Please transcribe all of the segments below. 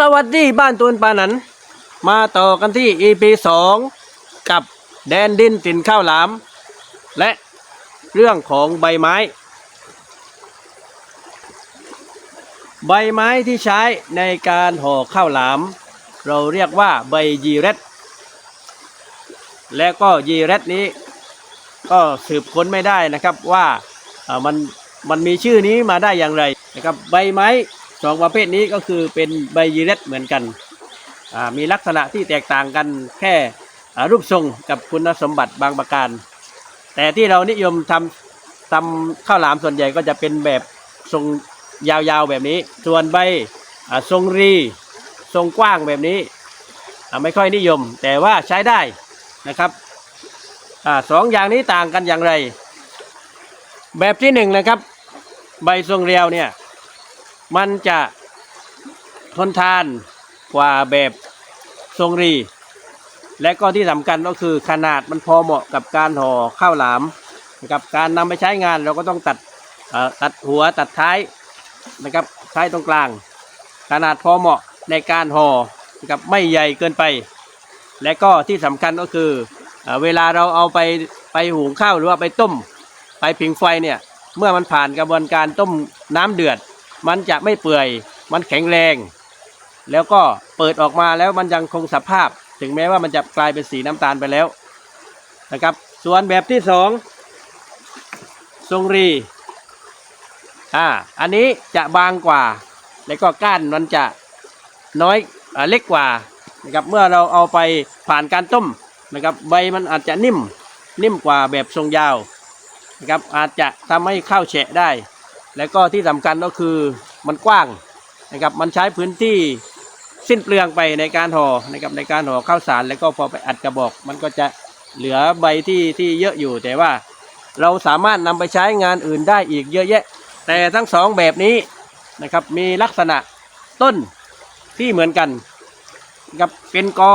สวัสดีบ้านตูนปานัน มาต่อกันที่ EP 2 กับแดนดินตินข้าวหลาม และเรื่องของใบไม้ ใบไม้ที่ใช้ในการห่อข้าวหลาม เราเรียกว่าใบยีเรตและก็ยีเรตนี้ ก็สืบค้นไม่ได้นะครับว่าอ่ามันมันมีชื่อนี้มาได้อย่างไรนะครับ ใบไม้ สองประเภทนี้ก็คือเป็นใบยีเรตเหมือนกัน มีลักษณะที่แตกต่างกันแค่รูปทรงกับคุณสมบัติบางประการ แต่ที่เรานิยมทำทำข้าวหลามส่วนใหญ่ก็จะเป็นแบบทรงยาวๆแบบนี้ ส่วนใบทรงรี ทรงกว้างแบบนี้ไม่ค่อยนิยม แต่ว่าใช้ได้นะครับอสองอย่างนี้ต่างกันอย่างไร แบบที่หนึ่งนะครับ ใบทรงเรียวเนี่ย มันจะทนทานกว่าแบบทรงรี และก็ที่สำคัญก็คือขนาดมันพอเหมาะกับการห่อข้าวหลามนะครับการนำไปใช้งานเราก็ต้องตัดตัดหัวตัดท้ายนะครับท้ายตรงกลาง ขนาดพอเหมาะในการห่อนะครับไม่ใหญ่เกินไป และก็ที่สำคัญก็คืออเวลาเราเอาไปไปหุงข้าวหรือว่าไปต้ม ไปผิงไฟเนี่ยเมื่อมันผ่านกระบวนการต้มน้ำเดือด มันจะไม่เปื่อย มันแข็งแรง แล้วก็เปิดออกมาแล้วมันยังคงสภาพ ถึงแม้ว่ามันจะกลายเป็นสีน้ำตาลไปแล้วนะครับ ส่วนแบบที่สองทรงรีอ่าอันนี้จะบางกว่า แล้วก็ก้านมันจะน้อยอาเล็กกว่านะครับเมื่อเราเอาไปผ่านการต้มนะครับใบมันอาจจะนิ่มนิ่มกว่าแบบทรงยาวนะครับอาจจะทำให้ข้าวแฉะได้ แล้วก็ที่สำคัญก็คือมันกว้างนะครับมันใช้พื้นที่สิ้นเปลืองไปในการห่อนะครับในการห่อข้าวสารแล้วก็พอไปอัดกระบอก มันก็จะเหลือใบที่ที่เยอะอยู่แต่ว่าเราสามารถนำไปใช้งานอื่นได้อีกเยอะแยะ แต่ทั้งสองแบบนี้นะครับมีลักษณะต้นที่เหมือนกันนะครับเป็นกอ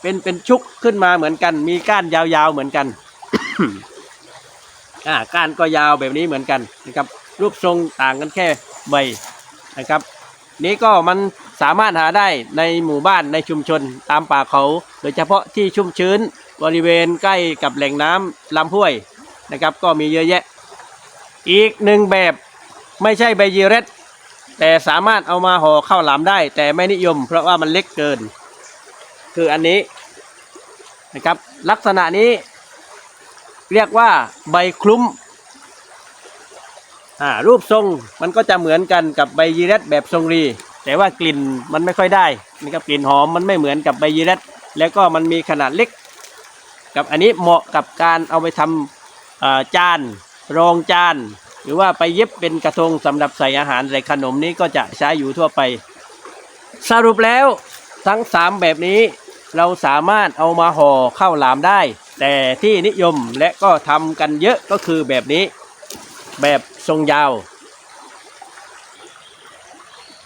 เป็นเป็นชุกขึ้นมาเหมือนกัน มีก้านยาวๆเหมือนกันอ่าก้านก็ยาวแบบนี้เหมือนกันนะครับ รูปทรงต่างกันแค่ใบนะครับ นี้ก็มันสามารถหาได้ในหมู่บ้านในชุมชนตามป่าเขา โดยเฉพาะที่ชุ่มชื้นบริเวณใกล้กับแหล่งน้ำลำห้วยนะครับ ก็มีเยอะแยะ อีกหนึ่งแบบไม่ใช่ใบยีเรตแต่สามารถเอามาห่อข้าวหลามได้ แต่ไม่นิยม เพราะว่ามันเล็กเกิน คืออันนี้นะครับ ลักษณะนี้เรียกว่าใบคลุ้ม อ่ารูปทรงมันก็จะเหมือนกันกับใบยีเรตแบบทรงรี แต่ว่ากลิ่นมันไม่ค่อยได้นะครับกลิ่นหอมมันไม่เหมือนกับใบยีเรตแล้วก็มันมีขนาดเล็ก กับอันนี้เหมาะกับการเอาไปทำอ่าจานรองจาน หรือว่าไปเย็บเป็นกระทงสำหรับใส่อาหารใส่ขนมนี้ก็จะใช้อยู่ทั่วไป สรุปแล้วทั้งสามแบบนี้เราสามารถเอามาห่อข้าวหลามได้ แต่ที่นิยมและก็ทำกันเยอะก็คือแบบนี้ แบบทรงยาว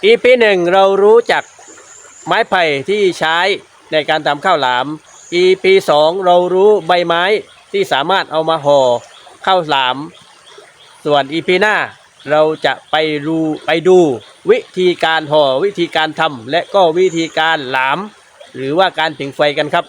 EP หนึ่งเรารู้จักไม้ไผ่ที่ใช้ในการทำข้าวหลาม EP สองเรารู้ใบไม้ที่สามารถเอามาห่อข้าวหลาม ส่วน EP หน้าเราจะไปดูไปดูวิธีการห่อวิธีการทำและก็วิธีการหลาม หรือว่าการผิงไฟกันครับ